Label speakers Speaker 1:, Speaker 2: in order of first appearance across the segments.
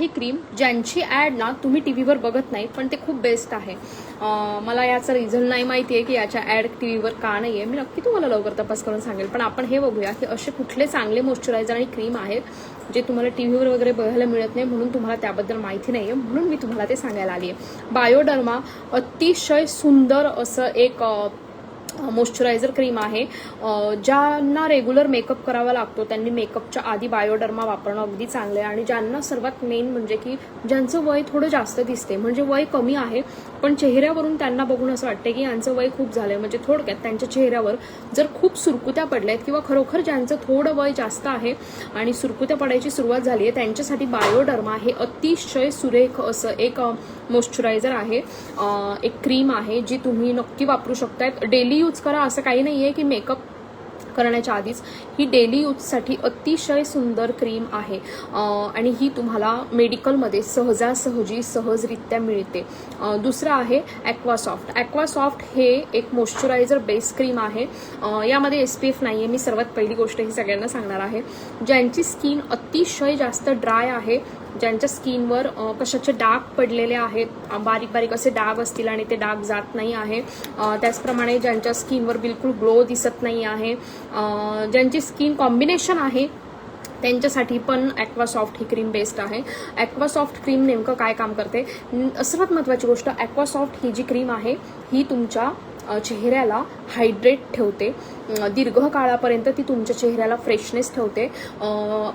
Speaker 1: ही cream ज्यांची add ना तुम्ही टी व्हीवर बघत नाही पण ते खूप बेस्ट आहे. मला याचं रिझन नाही माहिती आहे की याच्या ॲड टी व्हीवर का नाही आहे मी नक्की तुम्हाला लवकर तपास करून सांगेल. पण आपण हे बघूया की असे कुठले चांगले मॉइश्चरायझर आणि क्रीम आहेत जे तुम्हाला टी व्हीवर वगैरे बघायला मिळत नाही म्हणून तुम्हाला त्याबद्दल माहिती नाही आहे म्हणून मी तुम्हाला ते सांगायला आली आहे बायोडर्मा अतिशय सुंदर असं एक मॉइश्चरायझर क्रीम आहे. ज्यांना रेग्युलर मेकअप करावा लागतो त्यांनी मेकअपच्या आधी बायोडर्मा वापरणं अगदी चांगलं आहे आणि ज्यांना सर्वात मेन म्हणजे की ज्यांचं वय थोडं जास्त दिसते म्हणजे वय कमी आहे पण चेहऱ्यावरून त्यांना बघून असं वाटतं की यांचं वय खूप झालंय. म्हणजे थोडक्यात त्यांच्या चेहऱ्यावर जर खूप सुरकुत्या पडल्या आहेत किंवा खरोखर ज्यांचं थोडं वय जास्त आहे आणि सुरकुत्या पडायची सुरुवात झाली आहे त्यांच्यासाठी बायोडर्मा हे अतिशय सुरेख असं एक मॉइश्चरायझर आहे. एक क्रीम आहे जी तुम्ही नक्की वापरू शकतायत. डेली यूज करा. असं काही नाही आहे की मेकअप करण्याच्या आधीच. ही डेली यूजसाठी अतिशय सुंदर क्रीम आहे. आणि ही तुम्हाला मेडिकलमध्ये सहजासहजी सहजरित्या मिळते. दुसरं आहे ॲक्वासॉफ्ट ॲक्वासॉफ्ट हे एक मॉइश्चरायझर बेस क्रीम आहे. यामध्ये एस पी एफ नाही आहे मी सर्वात पहिली गोष्ट ही सगळ्यांना सांगणार आहे. ज्यांची स्किन अतिशय जास्त ड्राय आहे ज्यांच्या स्किनवर कशाचे डाग पडलेले आहेत बारीक बारीक असे डाग असतील आणि ते डाग जात नाही आहे. त्याचप्रमाणे ज्यांच्या स्किनवर बिलकुल ग्लो दिसत नाही आहे. ज्यांची स्किन कॉम्बिनेशन आहे त्यांच्यासाठी पण ॲक्वासॉफ्ट ही क्रीम बेस्ट आहे. ॲक्वासॉफ्ट क्रीम नेमकं काय काम करते? सर्वात महत्त्वाची गोष्ट ॲक्वासॉफ्ट ही जी क्रीम आहे ही तुमच्या चेहऱ्याला हायड्रेट ठेवते. दीर्घकाळापर्यंत दीर्घ काळापर्यंत ती तुमच्या चेहऱ्याला फ्रेशनेस ठेवते.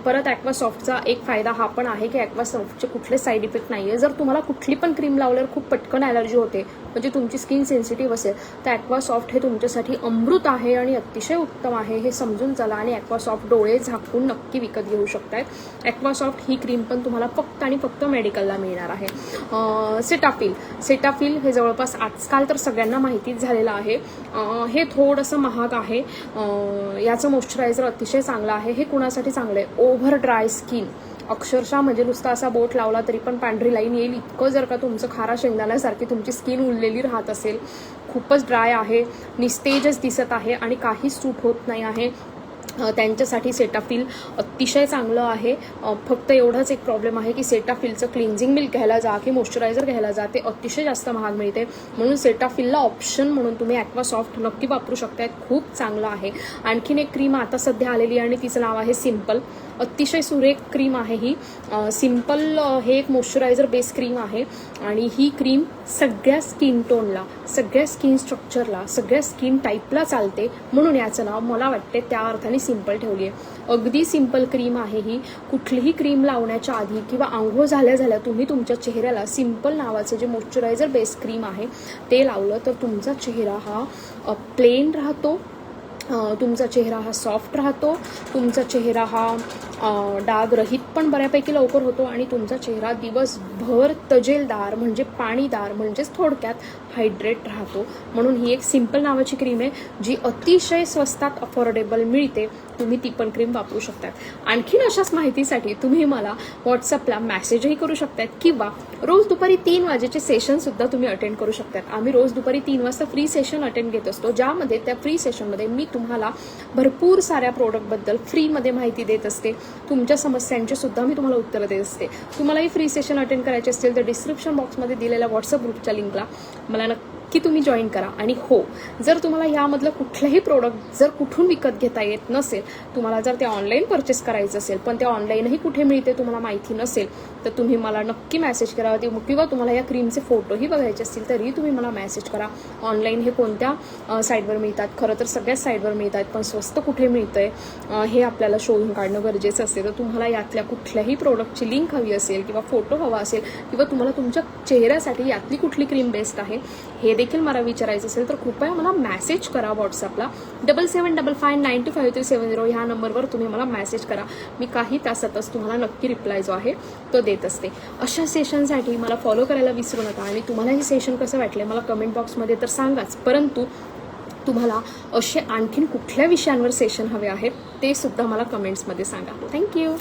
Speaker 1: परत ॲक्वासॉफ्टचा एक फायदा हा पण आहे की ॲक्वासॉफ्टचे कुठले साईड इफेक्ट नाही आहे जर तुम्हाला कुठली पण क्रीम लावल्यावर खूप पटकन ॲलर्जी होते म्हणजे तुमची स्किन सेन्सिटिव्ह असेल तर ॲक्वासॉफ्ट हे तुमच्यासाठी अमृत आहे आणि अतिशय उत्तम आहे हे समजून चला आणि ॲक्वासॉफ्ट डोळे झाकून नक्की विकत घेऊ शकतायत ॲक्वासॉफ्ट ही क्रीम पण तुम्हाला फक्त आणि फक्त मेडिकलला मिळणार आहे. सेटाफिल सेटाफिल हे जवळपास आजकाल तर सगळ्यांना माहितीच झालेलं आहे. हे थोडंसं महाग आहे. याचं मॉइश्चरायझर अतिशय चांगलं आहे. हे कुणासाठी चांगलं आहे? Over dry skin. अक्षरशः म्हणजे नुसता असा बोट लावला तरी पण पांढरी लाईन येईल. इतकं जर का तुमचं खारा शेंगदाण्यासारखी तुमची स्किन उरलेली राहत असेल खूपच ड्राय आहे निस्तेजच दिसत आहे आणि काहीच सूट होत नाही आहे. त्यांच्यासाठी सेटाफिल अतिशय चांगलं आहे. फक्त एवढाच एक प्रॉब्लेम आहे की सेटाफिलचं क्लिन्झिंग मिल्क घ्यायला जा की मॉइश्चरायझर घ्यायला जा ते अतिशय जास्त महाग मिळते. म्हणून सेटाफिलला ऑप्शन म्हणून तुम्ही ॲक्वासॉफ्ट नक्की वापरू शकताय. खूप चांगलं आहे. आणखीन एक क्रीम आता सध्या आलेली आणि तिचं नाव आहे सिंपल अतिशय सुरेख क्रीम आहे ही. सिंपल हे एक मॉइश्चरायझर बेस क्रीम आहे. आणि ही क्रीम सगळ्या स्किन टोनला सगळ्या स्किन स्ट्रक्चरला सगळ्या स्किन टाईपला चालते. म्हणून याचं नाव मला वाटते त्या अर्थाने सिंपल ठेवली आहे अगदी सिंपल क्रीम आहे ही. कुठलीही क्रीम लावण्याच्या आधी किंवा आंघोळ झाल्या झाल्या तुम्ही तुमच्या चेहऱ्याला सिंपल नावाचं जे मॉइश्चरायझर बेस क्रीम आहे ते लावलं तर तुमचा चेहरा हा प्लेन राहतो. तुमचा चेहरा हा सॉफ्ट राहतो. तुमचा चेहरा हा डाग डागरहित पण बऱ्यापैकी लवकर होतो आणि तुमचा चेहरा दिवसभर तजेलदार म्हणजे पाणीदार म्हणजेच थोडक्यात हायड्रेट राहतो. म्हणून ही एक सिंपल नावाची क्रीम आहे जी अतिशय स्वस्तात अफोर्डेबल मिळते. तुम्ही ती पण क्रीम वापरू शकतात. आणखीन अशाच माहितीसाठी तुम्ही मला व्हॉट्सअपला मॅसेजही करू शकतात किंवा रोज दुपारी तीन वाजेचे सेशन सुद्धा तुम्ही अटेंड करू शकतात. आम्ही रोज दुपारी तीन वाजता फ्री सेशन अटेंड घेत असतो ज्यामध्ये त्या फ्री सेशनमध्ये मी तुम्हाला भरपूर साऱ्या प्रोडक्टबद्दल फ्रीमध्ये माहिती देत असते. तुमच्या समस्यांचे सुद्धा मी तुम्हाला उत्तरं देत असते. तुम्हालाही फ्री सेशन अटेंड करायचे असतील तर डिस्क्रिप्शन बॉक्समध्ये दिलेल्या व्हॉट्सअप ग्रुपच्या लिंकला मला எனக்கு नक्की तुम्ही जॉईन करा. आणि हो जर तुम्हाला यामधलं कुठलंही प्रोडक्ट जर कुठून विकत घेता येत नसेल तुम्हाला जर ते ऑनलाईन परचेस करायचं असेल पण ते ऑनलाईनही कुठे मिळते तुम्हाला माहिती नसेल तर तुम्ही मला नक्की मेसेज करा किंवा तुम्हाला या क्रीमचे फोटोही बघायचे असतील तरी तुम्ही मला मेसेज करा. ऑनलाईन हे कोणत्या साईडवर साईटवर मिळतात? खरं तर सगळ्याच साईटवर मिळतात पण स्वस्त कुठे मिळतं आहे हे आपल्याला शोधून काढणं गरजेचं असते. तर तुम्हाला यातल्या कुठल्याही प्रोडक्टची लिंक हवी असेल किंवा फोटो हवा असेल किंवा तुम्हाला तुमच्या चेहऱ्यासाठी यातली कुठली क्रीम बेस्ट आहे हे देखील देखील मला विचारायचं असेल तर कृपया मला मॅसेज करा व्हॉट्सअपला double seven double five nine two five three seven zero ह्या नंबरवर तुम्ही मला मॅसेज करा. मी काही तासातच तुम्हाला नक्की रिप्लाय जो आहे तो देत असते. अशा सेशनसाठी मला फॉलो करायला विसरू नका आणि तुम्हाला हे सेशन कसं वाटले मला कमेंट बॉक्समध्ये तर सांगाच. परंतु तुम्हाला असे आणखीन कुठल्या विषयांवर सेशन हवे आहेत ते सुद्धा मला कमेंट्समध्ये सांगा. थँक्यू